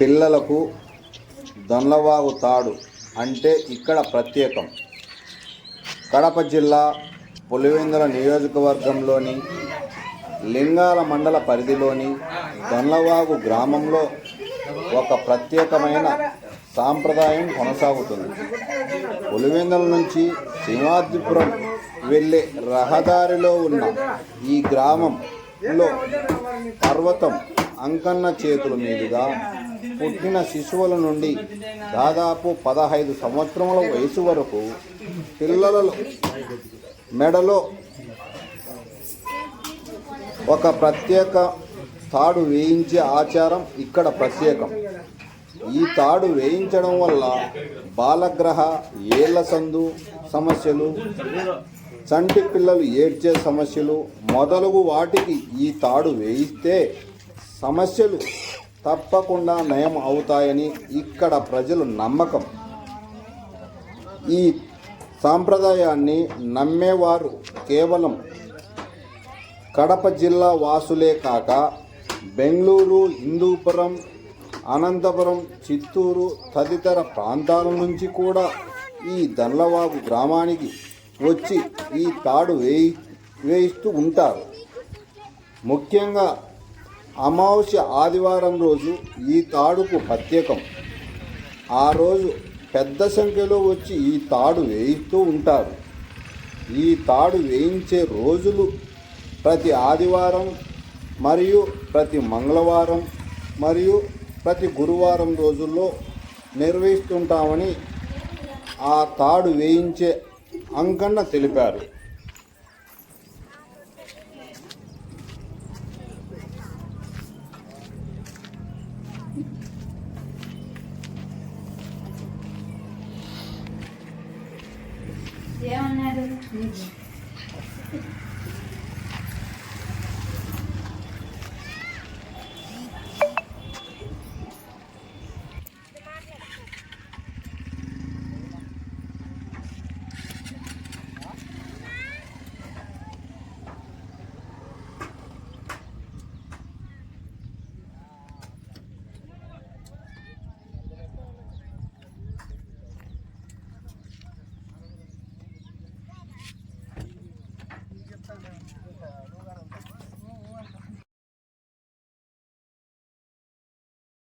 పిల్లలకు దొంలవాగు తాడు అంటే ఇక్కడ ప్రత్యేకం. కడప జిల్లా పులివెందుల నియోజకవర్గంలోని లింగాల మండల పరిధిలోని దొంలవాగు గ్రామంలో ఒక ప్రత్యేకమైన సాంప్రదాయం కొనసాగుతుంది. పులివెందుల నుంచి సింహాద్రిపురం వెళ్ళే రహదారిలో ఉన్న ఈ గ్రామం లో పర్వతం అంకన్న చేతుల మీదుగా పుట్టిన శిశువుల నుండి దాదాపు పదహైదు సంవత్సరముల వయసు వరకు పిల్లలలో మెడలో ఒక ప్రత్యేక తాడు వేయించే ఆచారం ఇక్కడ ప్రత్యేకం. ఈ తాడు వేయించడం వల్ల బాలగ్రహ ఏళ్ళ సందు సమస్యలు చంటి పిల్లలు ఏడ్చే సమస్యలు మొదలగు వాటికి ఈ తాడు వేయిస్తే సమస్యలు తప్పకుండా నయం అవుతాయని ఇక్కడ ప్రజలు నమ్మకం. ఈ సాంప్రదాయాన్ని నమ్మేవారు కేవలం కడప జిల్లా వాసులే కాక బెంగళూరు హిందూపురం అనంతపురం చిత్తూరు తదితర ప్రాంతాల నుంచి కూడా ఈ దన్లవాగు గ్రామానికి వచ్చి ఈ తాడు వేయి వేయిస్తూ ఉంటారు. ముఖ్యంగా అమావాస్య ఆదివారం రోజు ఈ తాడుకు ప్రత్యేకం. ఆ రోజు పెద్ద సంఖ్యలో వచ్చి ఈ తాడు వేయిస్తూ ఉంటారు. ఈ తాడు వేయించే రోజులు ప్రతి ఆదివారం మరియు ప్రతి మంగళవారం మరియు ప్రతి గురువారం రోజుల్లో నిర్వహిస్తుంటామని ఆ తాడు వేయించే అంకన్న తెలిపారు. ఏమన్నారు?